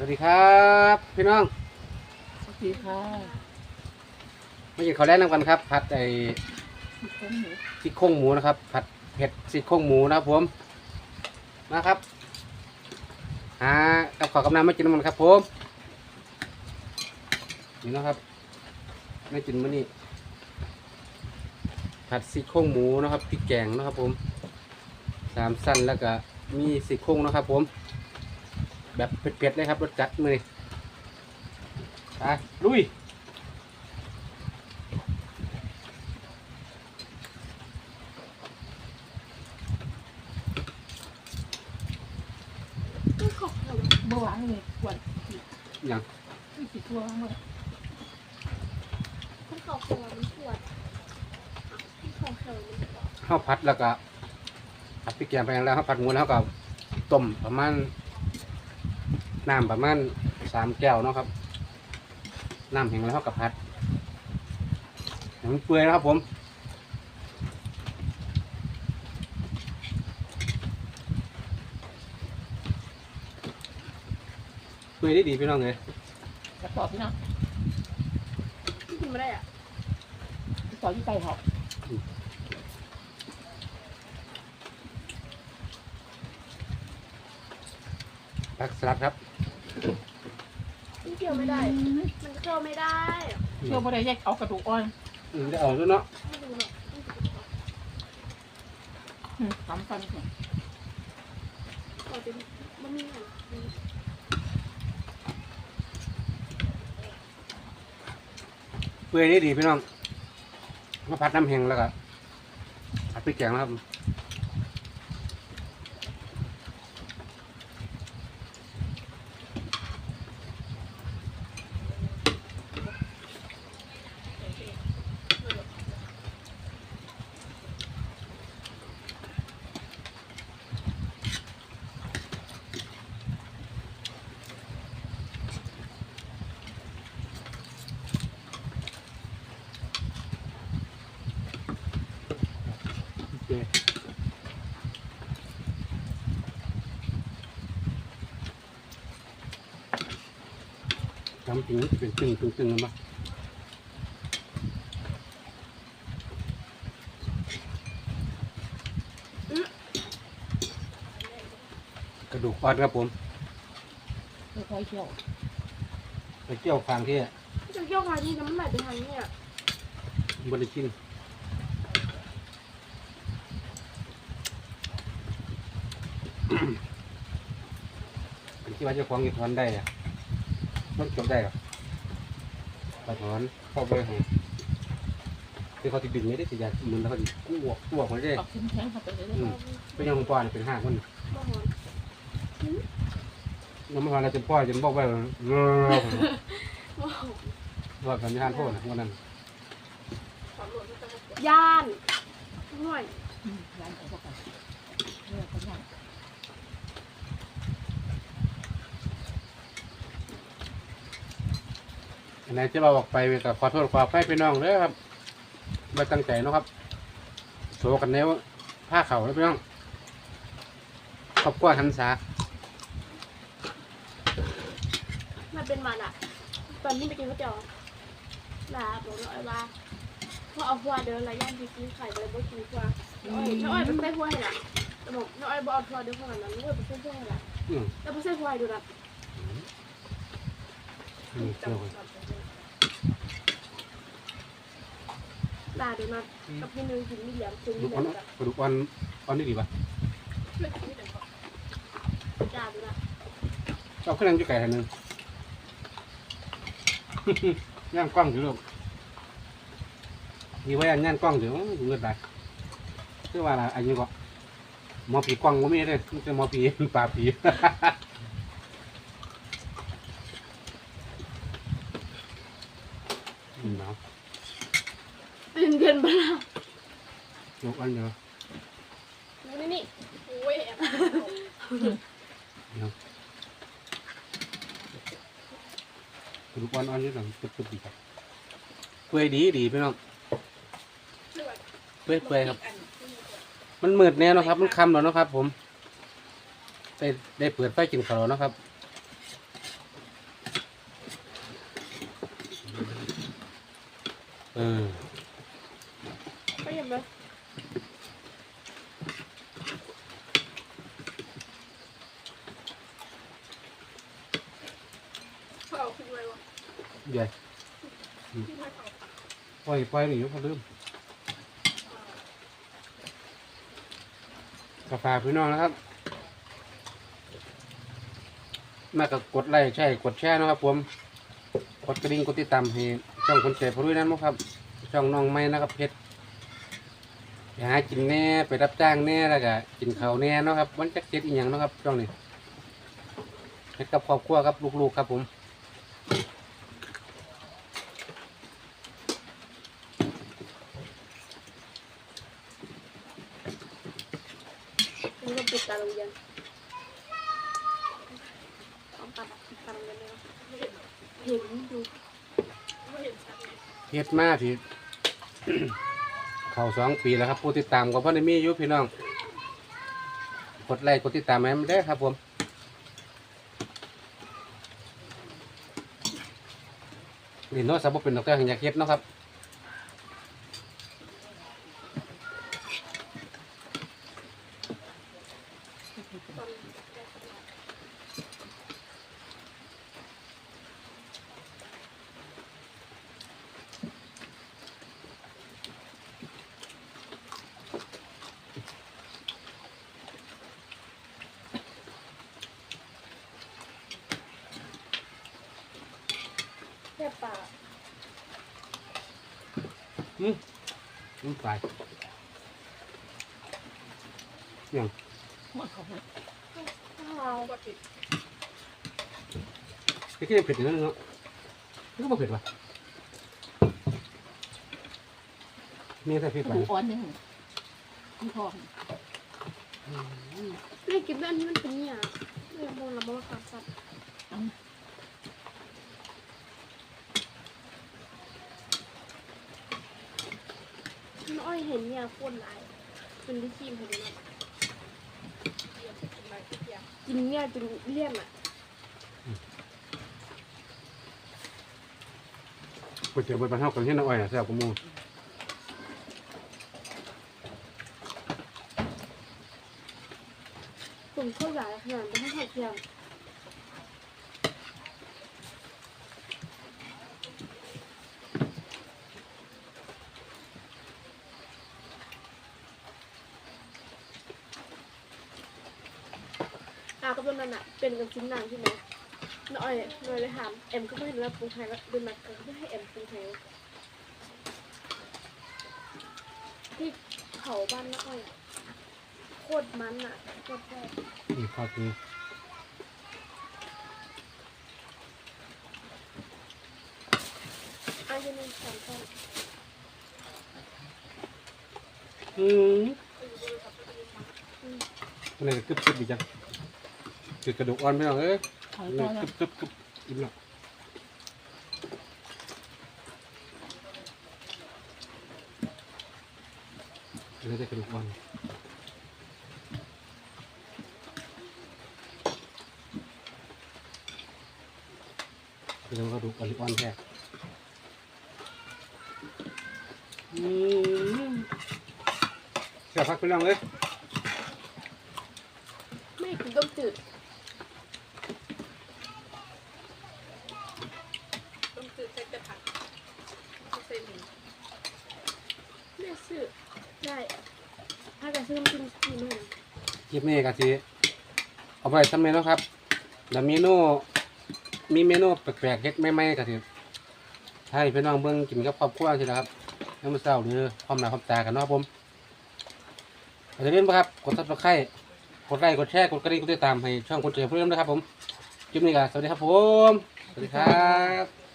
สวัสดีครับพี่น้องสวัสดีค่ะมากินข้าวแรกนำกันครับ ผัดไอ้พี่ต้นหมูซี่โครงหมูนะครับ ผัดเผ็ดซี่โครงหมูนะครับผมนะครับหากับข้าวกับน้ำมากินน้ำมันครับผมนี่นะครับไม่กินมื้อนี้ผัดซี่โครงหมูนะครับพริกแกงนะครับผมสามสั้นแล้วก็มีซี่โครงนะครับผม แบบเผ็ดๆเลยครับรสจัดมือนี้ไปลุยไม่ขอบเหรอเมื่อวานนี่กวนอย่างที่สิทั่วเมื่อไม่ขอบเหรอมันปวดไม่ขอบเหรอมันปวดข้าวผัดแล้วก็ผัดพริกแกงไปแล้วข้าวผัดหมูแล้วก็ต้มประมาณ น้ำประมาณสามแก้วเนาะครับ น้ำแห้งแล้วก็ผัดให้มันเปื่อยนะครับผม เปื่อยได้ดีพี่น้องเลยกระสอบพี่น้องที่กินไม่ได้อะกระสอบที่ไก่หอก ผักสลัดครับที่เกี่ยวไม่ได้ มันเคี่ยวไม่ได้เชื่อบ่ได้แยกเอากระดูกอ่อนอืมได้เอาด้วยเนาะไม่ดูหรอกอืมทำกันก่อนขอเป็นมันมีอะเปื่อยได้ดีพี่น้องมาผัดน้ำแห้งแล้วก็ผัดพริกแกงนะครับ โอเคทำถึงเป็นตึงตึงตึงเลยมั้ยกระดูกอ่อนครับผมค่อยๆเคี่ยวไปเกี่ยวฟางที่จะเกี่ยวมาที่น้ำไหลไปทางนี้อะบริจินเป็น ที่ว่าเจ้าของเก็บถอนได้อะมันเก็บได้หรอปถอนเข้าไปของที่เขาติบินไม่ได้ติดยาหมุนแล้วเขาติกู้วกกู้วกมันได้ปักชิ้นแข็งเข้าไปเลยอืมเป็นยังพ่อเนี่ยเป็นห้าคนบ่หอนยังไม่พอเราจะพ่อจะบอกว่าเรอบ่หอนว่ากันที่ห้านโทษนะวันนั้นย่านหน่วยอืมร้านเขาบอกกันเนื้อกันย่าง อันไหนจะเราออกไปก็ขอโทษขออภัยพี่น้องเด้อครับไม่ตั้งใจเนาะครับโศกันแนวผ้าเข่าแล้วพี่น้องครอบครัวหันษามันเป็นมันอะ ตอนนี้ไปกินก๋วยเตี๋ยวลาบอกน้อยว่าพอเอาหัวเดินไรย่านที่กินไข่ไปเลยบ่กินหัวน้อยน้อยไปใส่หัวให้ละแต่บอกน้อยบ่เอาหัวเดินข้างหลังนั้นน้อยไปใส่หัวให้ละอืมแล้วไปใส่หัวให้ดูนะ อืมเชื่อกันลาเดี๋ยวนะกับพี่นึงกินมีเหลี่ยมซึ่งกระมีดูอ่ลี่อนแบบดูกอ่อนอ่อนนี่ดีป่ะจ้าดูนะเอาขึ้นนั่งจุไก่ทันหนึ่งย่างกล้องอยู่ลูกมีไว้อันย่างกล้องอยู่เงือดได้คือว่าอะไรอันนี้ก็หมอผีกล้องก็ม่ได้มันจะหมอผีปลาผี ขึ้นบ้างยกอันเดียวดูนี่นี่โอ้ยแอบดี๋ยวลูกอันอันนี้หลังตึ๊บๆดีครับเปื่อยดีดีพี่น้องเปื่อยเปื่อยครับ มันหมืดแน่นะครับ มันคำแล้วนะครับ ผมได้ได้เปิดไฟกินข้าแล้วนะครับเออ ก็ยังไหมเขาเอาขึ้นไว้วะใหญ่ที่ไม่เขาปล่อยปล่อยหนีเขาลืมกาแฟพี่น้องนะครับ มากับกดไลค์ใช่กดแชร์นะครับผมกดกระดิ่งกดติดตามให้ช่องคนเจ็บพรุ่ยนั้นนะครับช่องน้องไม้นะครับเพชรไป หากินแน่ไปรับจ้างแน่แล้วก็กินข้าวแน่เนาะครับวันจักเจ็ดอีกอย่างเนาะครับช่องนี้เฮ็ดกับครอบครัวครับลูกๆครับผมนี่ก็ปิดตาโรงเรียนต้องตัดตาโรงเรียนเลยเห็นอยู่ไม่เห็นชัดเลยเฮ็ดมาที่ เข้าสองปีแล้วครับผู้ติดตามก็พ่อในมีอยู่พี่น้องกดไลค์กดติดตามให้มันได้อครับผมนี่เนาะสับเป็นดอกเตอร์แห่งยาเฮ็ดเนาะครับ แค่ปากมันตายยังหัวเขาเนี่ยข้าวก็ติดพี่ก็ยังเผ็ดอยู่นั่นเนาะมันก็บ่เผ็ดว่ะมีแต่พริกกไประดูกอ่อนเนี่ยที่ทองไม่กินแบบนี้มันเป็นเนี่ยเรื่องโมละโมละครับสัตว์น้อ ยเห็นเนี่ยโคตรหลายเป็นลิขิมเห็นไหมกินเนี่ยจนเลี่ยนอะก๋วยเตี๋ยวบนบ้านเฮากันเฮ็ดน้ำอ้อยน่ะแซ่บกว่าหมู่ผมโคตรหลายขนาดไม่ให้เทียม อากับนั่นอะเป็นกันชิ้นนางใช่ไหมน้อยน้อยเลยถามเอ็มก็ไม่เห็นแล้วปรุงไทยแล้วเดินมาก็ไม่ให้เอ็มปรุงไทยที่เขาบ้านน้อยอะโคตรมันอะโคตรแซ่บนี่พอกิน啊อันนี้มันสามชั้นอืมอันนี้ก็กึบๆอีกจัง คือกระดูกอ่อนพี่น้องเอ้ยเขานี่ก็กึบๆกึบอิ่มแล้วอันนี้ได้กระดูกอ่อนเรียกว่ากระดูกอ่อนอ่อนแท้อืมเสียพักพี่น้องเอ้ย ไม่กินต้มจืด ต้องซื้อเซ็ตแต่ผักเซ็ตหนึ่ง แม่ซื้อได้ถ้าจะซื้อมันกินกี่มื้อ ค ลิปนี้ก็สิเอาไปทำเมนูครับแล้วเมนูมีเมนูแปลกๆเฮ็ดใหม่ๆก็สิให้พี่น้องเบิ่งกินกับครอบครัวสินะครับยามมื้อเช้าหรือพร้อมหนาพร้อมตากันเนาะครับผมอย่าลืมนะครับกด Subscribe กดไลค์กดแชร์กดกระดิ่งกดติดตามให้ช่องคนเจอเพื่อนนะครับผมคลิปนี้ก็สวัสดีครับผม สวัสดีครับ